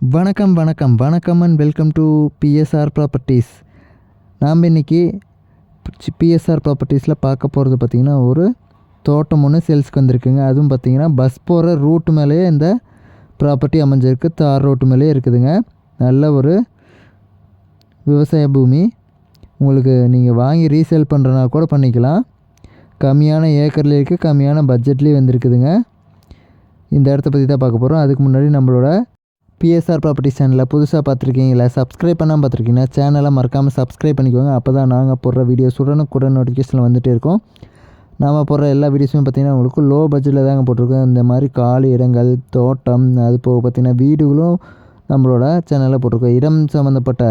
வணக்கம் வணக்கம். வணக்கம் and welcome to BSR properties நாம் இன்றைக்கி பிஎஸ்ஆர் ப்ராப்பர்ட்டிஸில் பார்க்க போகிறது பார்த்திங்கன்னா ஒரு தோட்டம் ஒன்று சேல்ஸ்க்கு வந்திருக்குங்க. அதுவும் பார்த்திங்கன்னா பஸ் போகிற ரூட்டு மேலேயே இந்த ப்ராப்பர்ட்டி அமைஞ்சிருக்கு. தார் ரோட்டு மேலேயே இருக்குதுங்க. நல்ல ஒரு விவசாய பூமி. உங்களுக்கு நீங்கள் வாங்கி ரீசேல் பண்ணுறனா கூட பண்ணிக்கலாம். கம்மியான ஏக்கர்லேயே இருக்குது கம்மியான பட்ஜெட்லேயும் வந்திருக்குதுங்க. இந்த இடத்த பற்றி தான் பார்க்க போகிறோம் அதுக்கு முன்னாடி நம்மளோட பிஎஸ்ஆர் ப்ராப்பர்ட்டி சேனலில் புதுசாக பார்த்துருக்கீங்களா? சப்ஸ்கிரைப் பண்ணாமல் பார்த்துருக்கீங்கன்னா சேனலை மறக்காமல் சப்ஸ்கிரைப் பண்ணிக்கோங்க. அப்போ தான் நாங்கள் போடுற வீடியோஸ் உடனுக்குடன் நோட்டிஃபிகேஷனில் வந்துகிட்டே இருக்கோம். நாம் போடுற எல்லா வீடியோஸுமே பார்த்திங்கன்னா உங்களுக்கு லோ பட்ஜெட்டில் தாங்க போட்டிருக்கோம். இந்த மாதிரி காலி இடங்கள் தோட்டம் அது போக பார்த்திங்கன்னா வீடுகளும் நம்மளோட சேனலில் போட்டிருக்கோம். இடம் சம்மந்தப்பட்ட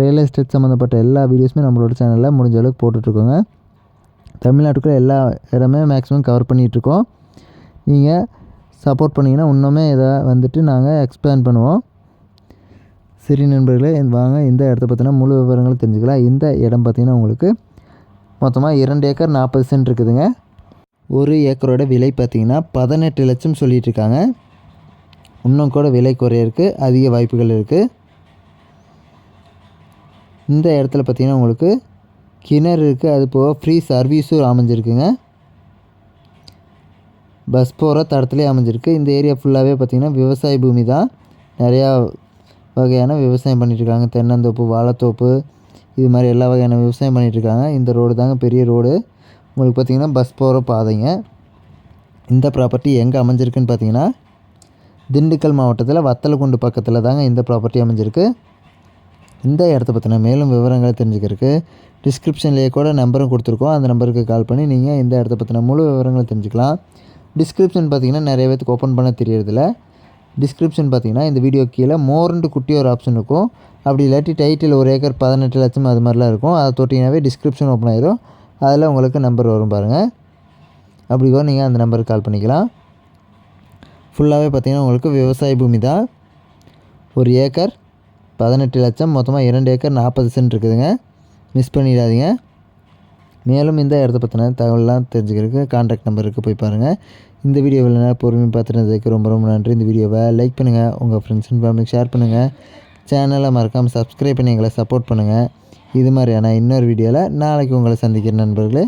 ரியல் எஸ்டேட் சம்மந்தப்பட்ட எல்லா வீடியோஸுமே நம்மளோட சேனலில் முடிஞ்ச அளவுக்கு போட்டுட்ருக்கோங்க. தமிழ்நாட்டுக்குள்ள எல்லா இடமே மேக்ஸிமம் கவர் பண்ணிகிட்ருக்கோம் நீங்கள் சப்போர்ட் பண்ணிங்கன்னா இன்னுமே இதை வந்துட்டு நாங்கள் எக்ஸ்பிளைன் பண்ணுவோம். சரி நண்பர்களே வாங்க இந்த இடத்த பார்த்தீங்கன்னா முழு விவரங்களும் தெரிஞ்சுக்கலாம். இந்த இடம் பார்த்திங்கன்னா உங்களுக்கு மொத்தமாக இரண்டு ஏக்கர் நாற்பது சென்ட் இருக்குதுங்க. ஒரு ஏக்கரோட விலை பார்த்திங்கன்னா பதினெட்டு லட்சம் சொல்லிகிட்டு இருக்காங்க. இன்னும் கூட விலை குறைய இருக்குது அதிக வாய்ப்புகள் இருக்குது இந்த இடத்துல பார்த்திங்கன்னா உங்களுக்கு கிணறு இருக்குது அது போக ஃப்ரீ சர்வீஸும் அமைஞ்சிருக்குங்க. பஸ் போகிற தடத்துலேயே அமைஞ்சிருக்கு. இந்த ஏரியா ஃபுல்லாகவே பார்த்திங்கன்னா விவசாய பூமி தான். நிறையா வகையான விவசாயம் பண்ணிகிட்ருக்காங்க தென்னந்தோப்பு வாழைத்தோப்பு இது மாதிரி எல்லா வகையான விவசாயம் பண்ணிகிட்ருக்காங்க இந்த ரோடு தாங்க பெரிய ரோடு உங்களுக்கு பார்த்திங்கன்னா பஸ் போகிற பாதைங்க. இந்த ப்ராப்பர்ட்டி எங்கே அமைஞ்சிருக்குன்னு பார்த்தீங்கன்னா திண்டுக்கல் மாவட்டத்தில் வத்தலக்குண்டு பக்கத்தில் தாங்க இந்த ப்ராப்பர்ட்டி அமைஞ்சிருக்கு. இந்த இடத்த பற்றின மேலும் விவரங்களை தெரிஞ்சுக்கிறதுக்கு டிஸ்கிரிப்ஷன்லேயே கூட நம்பரும் கொடுத்துருக்கோம். அந்த நம்பருக்கு கால் பண்ணி நீங்கள் இந்த இடத்த பற்றின முழு விவரங்களை தெரிஞ்சுக்கலாம். டிஸ்கிரிப்ஷன் பார்த்தீங்கன்னா நிறைய பேருக்கு ஓப்பன் பண்ண தெரியறதில்ல. டிஸ்கிரிப்ஷன் பார்த்தீங்கன்னா இந்த வீடியோ கீழே மோர்ன்ட்டு குட்டி ஒரு ஆப்ஷன் இருக்கும். அப்படி இல்லாட்டி டைட்டில் ஒரு ஏக்கர் பதினெட்டு லட்சம் அது மாதிரிலாம் இருக்கும். அதை தொட்டிங்கனாவே டிஸ்கிரிப்ஷன் ஓப்பன் ஆயிரும். அதில் உங்களுக்கு நம்பர் வரும் பாருங்கள் அப்படி கூட நீங்கள் அந்த நம்பருக்கு கால் பண்ணிக்கலாம். ஃபுல்லாகவே பார்த்திங்கன்னா உங்களுக்கு விவசாய பூமி தான். ஒரு ஏக்கர் பதினெட்டு லட்சம் மொத்தமாக இரண்டு ஏக்கர் நாற்பது சென்ட் இருக்குதுங்க. மிஸ் பண்ணிடாதீங்க. மேலும் இந்த இடத்த பற்றின தகவலாம் தெரிஞ்சுக்கிறதுக்கு கான்டாக்ட் நம்பருக்கு போய் பாருங்கள் இந்த வீடியோவில் நேரம் பொறுமையாக பார்த்துட்டு ரொம்ப ரொம்ப நன்றி. இந்த வீடியோவை லைக் பண்ணுங்கள் உங்கள் ஃப்ரெண்ட்ஸ் அண்ட் ஃபேமிலிக்கு ஷேர் பண்ணுங்கள் சேனலை மறக்காமல் சப்ஸ்கிரைப் பண்ணி எங்களை சப்போர்ட் பண்ணுங்கள் இது மாதிரியான இன்னொரு வீடியோவில் நாளைக்கு உங்களை சந்திக்கிற நண்பர்களே.